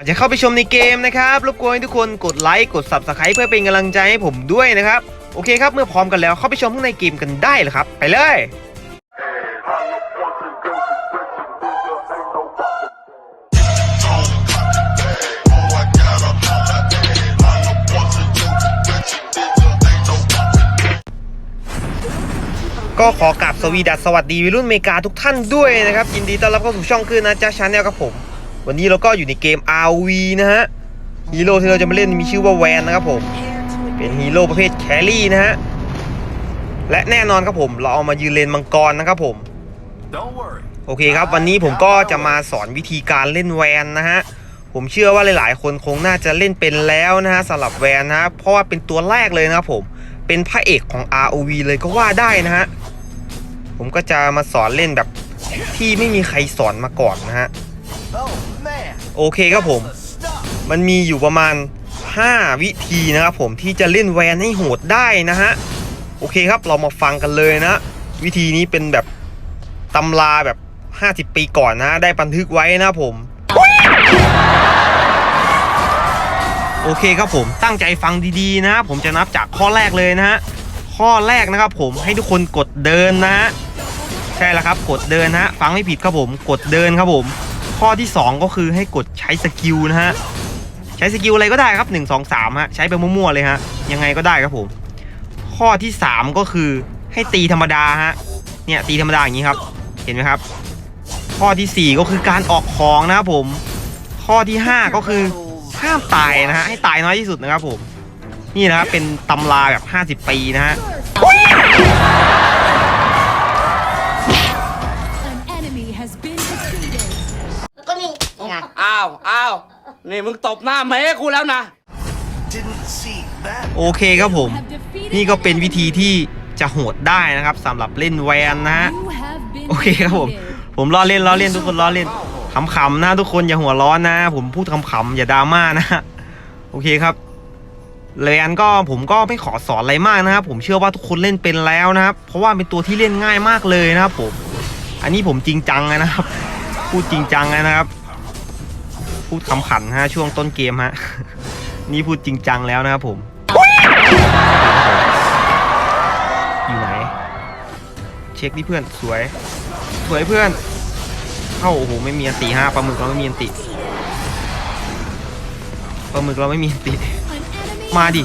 อนจะเข้าไปชมในเกมนะครับรบกวนให้ทุกคนกดไลค์กด subscribe เพื่อเป็นกำลังใจให้ผมด้วยนะครับ โอเคครับเมื่อพร้อมกันแล้วเข้าไปชมข้างในเกมกันได้เลยครับ ไปเลยก็ขอกราบสวีดัสสวัสดีวัยรุ่นเมกาทุกท่านด้วยนะครับ ยินดีต้อนรับเข้าสู่ช่องคืนนะจ๊ะชาแนลครับผม วันนี้เราก็อยู่ในเกม RV นะฮะฮีโร่ที่เราจะมาเล่นมีชื่อว่าแวนนะครับผม เป็นฮีโร่ประเภทแครี่นะฮะ และแน่นอนครับผมเราเอามายืนเลนมังกรนะครับผม โอเคครับ วันนี้ผมก็จะมาสอนวิธีการเล่นแวนนะฮะ ผมเชื่อว่าหลายๆ คนคงน่าจะเล่นเป็นแล้วนะฮะสำหรับแวนนะะเพราะว่าเป็นตัวแรกเลยนะครับผม เป็นพระเอกของ ROV เลยก็ว่าได้นะฮะ ผมก็จะมาสอนเล่นแบบที่ไม่มีใครสอนมาก่อนนะฮะ โอเคครับผม มันมีอยู่ประมาณ 5 วิธีนะครับผมที่จะเล่นแวนให้โหดได้นะฮะ โอเคครับเรามาฟังกันเลยนะ วิธีนี้เป็นแบบตำราแบบ 50 ปีก่อนนะ ได้บันทึกไว้นะผม โอเคครับผมตั้งใจฟังดีๆนะ ผมจะนับจากข้อแรกเลยนะฮะ ข้อแรกนะครับผมให้ทุกคนกดเดินนะ ใช่แล้วครับ กดเดินนะฟังไม่ผิดครับผม กดเดินครับผม ข้อที่ 2 ก็คือให้กดใช้สกิลนะฮะ ใช้สกิลอะไรก็ได้ครับ 1 2 3ฮะใช้ไปมั่วๆเลยฮะ ยังไงก็ได้ครับผม ข้อที่ 3 ก็คือให้ตีธรรมดาฮะ เนี่ยตีธรรมดาอย่างนี้ครับ เห็นไหมครับ ข้อทีสี่4 ก็คือการออกของนะครับผม ข้อที่ 5 ก็คือห้ามตายนะฮะให้ตายน้อยที่สุดนะครับผม นี่นะครับเป็นตำราแบบ 50 ปีนะฮะ อ้าวอ้าวนี่มึงตบหน้าแม่กูแล้วนะ Didn't see that. โอเคครับผม Have defeated นี่ก็เป็น an วิธีที่จะโหดได้นะครับสำหรับเล่นแวนนะฮะ enemy. You have been โอเคครับผม defeated. ผมล้อเล่นล้อเล่นทุกคนล้อเล่นขำๆนะทุกคนอย่าหัวร้อนนะ ผมพูดขำๆอย่าดราม่านะโอเคครับแวนก็ผมก็ไม่ขอสอนอะไรมากนะครับ ผมเชื่อว่าทุกคนเล่นเป็นแล้วนะครับ เพราะว่าเป็นตัวที่เล่นง่ายมากเลยนะครับผม อันนี้ผมจริงจังนะครับ พูดจริงจังนะครับ พูดขำขันฮะช่วงต้นเกมฮะ นี่พูดจริงจังแล้วนะครับผม อยู่ไหน เช็คดิเพื่อนสวย สวยเพื่อนเข้าโอ้โหไม่มีอันติห้าปลาหมึกเราไม่มีอันติปลาหมึกเราไม่มีอันติ มาดิ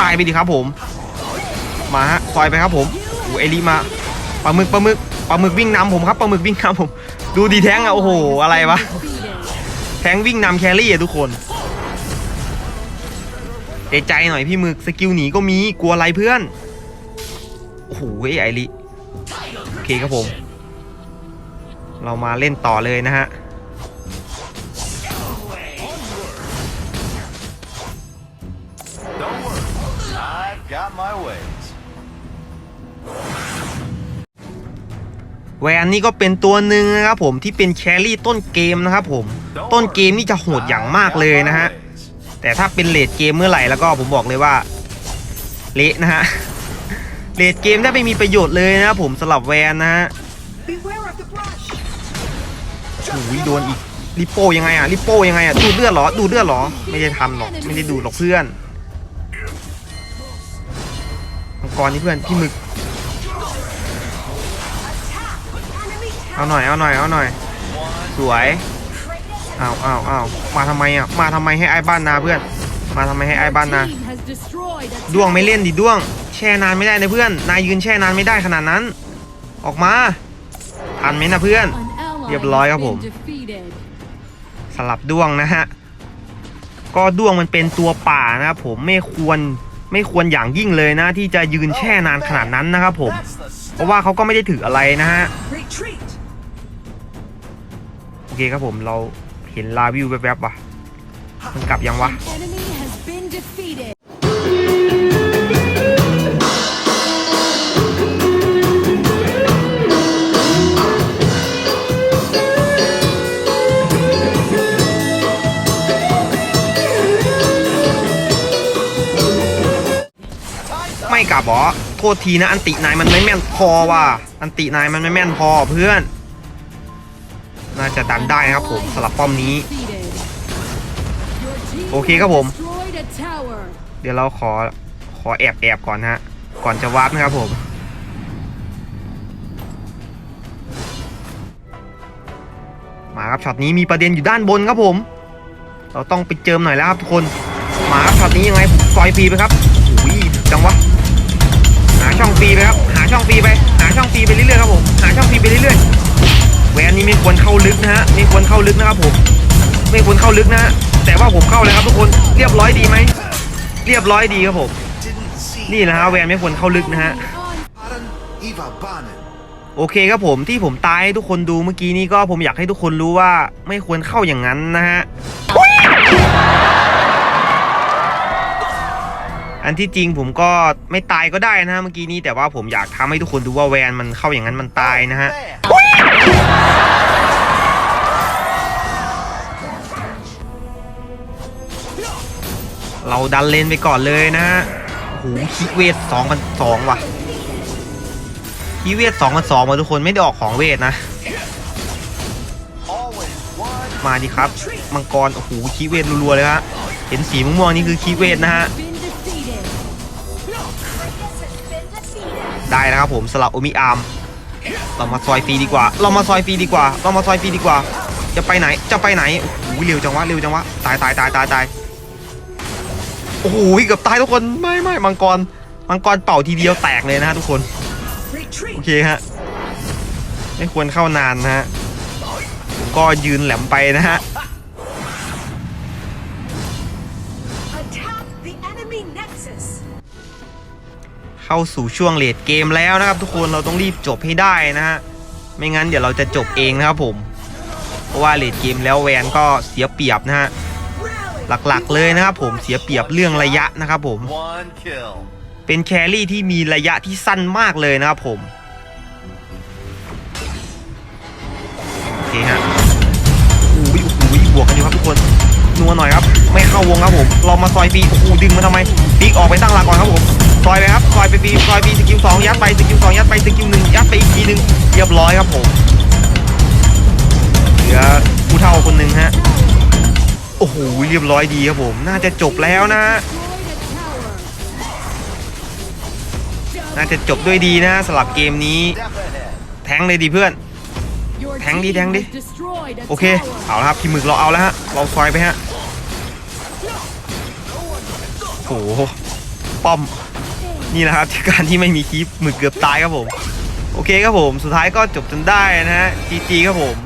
ตายไปดิครับผม มาฮะซอยไปครับผมโอ้เอลิมาปลาหมึกปลาหมึกปลาหมึกวิ่งนำผมครับปลาหมึกวิ่งนำผม ดูดีแท้งอะโอ้โห อะไรวะ งวิ่งนำแครี่อะทุกคนใจใจหน่อยพี่มึกสกิลหนีก็มีกลัวอะไรเพื่อน โอ้โหไอริโอเคครับผม เรามาเล่นต่อเลยนะฮะ แวนนี่ก็เป็นตัวหนึ่งนะครับผมที่เป็นแครี่ต้นเกมนะครับผมต้นเกมนี่จะโหดอย่างมากเลยนะฮะแต่ถ้าเป็นเลดเกมเมื่อไหร่แล้วก็ผมบอกเลยว่าเละนะฮะเลดเกมได้ไม่มีประโยชน์เลยนะครับผมสลับแวนนะฮะโอ้ยโดนอีกริโป้ยังไงอะริโป้ยังไงอะดูเลือดเหรอดูเลือดเหรอ ไม่ได้ทำหรอกไม่ได้ดูหรอกเพื่อนมังกรนี่เพื่อนพี่มึก เอาหน่อยเอาหน่อยเอาหน่อย สวยเอาเอาเอามาทำไมอะมาทำไมให้ไอ้บ้านนาเพื่อน มาทำไมให้ไอ้บ้านนาด้วงไม่เล่นดิด้วง แช่นานไม่ได้นะเพื่อน นายยืนแช่นานไม่ได้ขนาดนั้น ออกมาทันไหมนะเพื่อน เรียบร้อยครับผม สลับด้วงนะฮะก็ด้วงมันเป็นตัวป่านะครับผมไม่ควรไม่ควรอย่างยิ่งเลยนะ ที่จะยืนแช่นานขนาดนั้นนะครับผม เพราะว่าเขาก็ไม่ได้ถืออะไรนะฮะ เคครับผมเราเห็นลาวิวแวบๆว่ะมันกลับยังวะ An enemy has been defeated. ไม่กลับเหรอโทษทีนะอันตินายมันไม่แม่นพอว่ะอันตินายมันไม่แม่นพอเพื่อน น่าจะดันได้นะครับผมสลับป้อมนี้ โอเคครับผม เดี๋ยวเราขอขอแอบแอบก่อนฮะ ก่อนจะวาร์ปนะครับผม มาครับช็อตนี้มีประเด็นอยู่ด้านบนครับผม เราต้องไปเจิมหน่อยแล้วครับทุกคน มาครับช็อตนี้ยังไงผมซอยฟรีไปครับอุ้ยจังวะหาช่องฟรีไปครับ หาช่องฟรีไป หาช่องฟรีไปเรื่อยๆครับผม หาช่องฟรีไปเรื่อยๆ หวนนี้ไม่ควรเข้าลึกนะฮะไม่ควรเข้าลึกนะครับผมไม่ควรเข้าลึกนะฮะแต่ว่าผมเข้าเลยครับทุกคนเรียบร้อยดีไหมเรียบร้อยดีครับผมนี่นะฮะแวนไม่ควรเข้าลึกนะฮะโอเคครับผมที่ผมตายให้ทุกคนดูเมื่อกี้นี้ก็ผมอยากให้ทุกคนรู้ว่าไม่ควรเข้าอย่างนั้นนะฮะอันที่จริงผมก็ไม่ตายก็ได้นะฮะเมื่อกี้นี้แต่ว่าผมอยากทำให้ทุกคนดูว่าแวนมันเข้าอย่างนั้นมันตายนะฮะ เราดันเลนไปก่อนเลยนะฮะโหคีเวทสองพันสองว่ะคีเวทสองพันสองมาทุกคนไม่ได้ออกของเวทนะ มาดิครับ มังกร โอ้โหคีเวทรัวๆเลยฮะเห็นสีม่วงๆนี่คือคีเวทนะฮะได้นะครับผมสลับโอมิอาร์มเรามาซอยฟรีดีกว่า เรามาซอยฟรีดีกว่า เรามาซอยฟรีดีกว่า จะไปไหน จะไปไหนโอ้โหเร็วจังวะ เร็วจังวะ ตายตายตายตายตาย โอ้โหเกือบตายทุกคนไม่ไม่มังกรมังกรเป่าทีเดียวแตกเลยนะฮะทุกคนโอเคฮะไม่ควรเข้านานนะฮะผมก็ยืนแหลมไปนะฮะ Attack the enemy nexus. เข้าสู่ช่วงเลดเกมแล้วนะครับ ทุกคนเราต้องรีบจบให้ได้นะฮะไม่งั้นเดี๋ยวเราจะจบเองนะครับผม เพราะว่าเลดเกมแล้วแวนก็เสียเปรียบนะฮะ Rally. หลักๆเลยนะครับผมเสียเปรียบเรื่องระยะนะครับผม เป็นแครี่ที่มีระยะที่สั้นมากเลยนะครับผมโอเคฮะโอ้ยโอ้ยบวกกันอยู่ครับทุกคนนัวหน่อยครับ ไม่เข้าวงครับผม เรามาซอยฟรีโอ้โหดึงมาทำไมปีกออกไปตั้งหลักก่อนครับผมซอยไปครับซอยไปฟรีซอยฟรีสกิลสองยัดไปสกิลสองยัดไปสกิลหนึ่งยัดไปอีกทีหนึ่งเรียบร้อยครับผมเหลือผู้เท่าคนหนึ่งฮะ โอ้โหเรียบร้อยดีครับผม น่าจะจบแล้วนะ น่าจะจบด้วยดีนะสำหรับเกมนี้ แทงเลยดีเพื่อน Your Thắng đi, team thắng đi. has destroyed a โอเค เอาละครับพี่หมึกเราเอาแล้วฮะ เราซอยไปฮะโอ้โหป้อมนี่นะครับที่การที่ไม่มีคลิปหมึกเกือบตายครับผม โอเคครับผม สุดท้ายก็จบจนได้นะฮะจีจีครับผม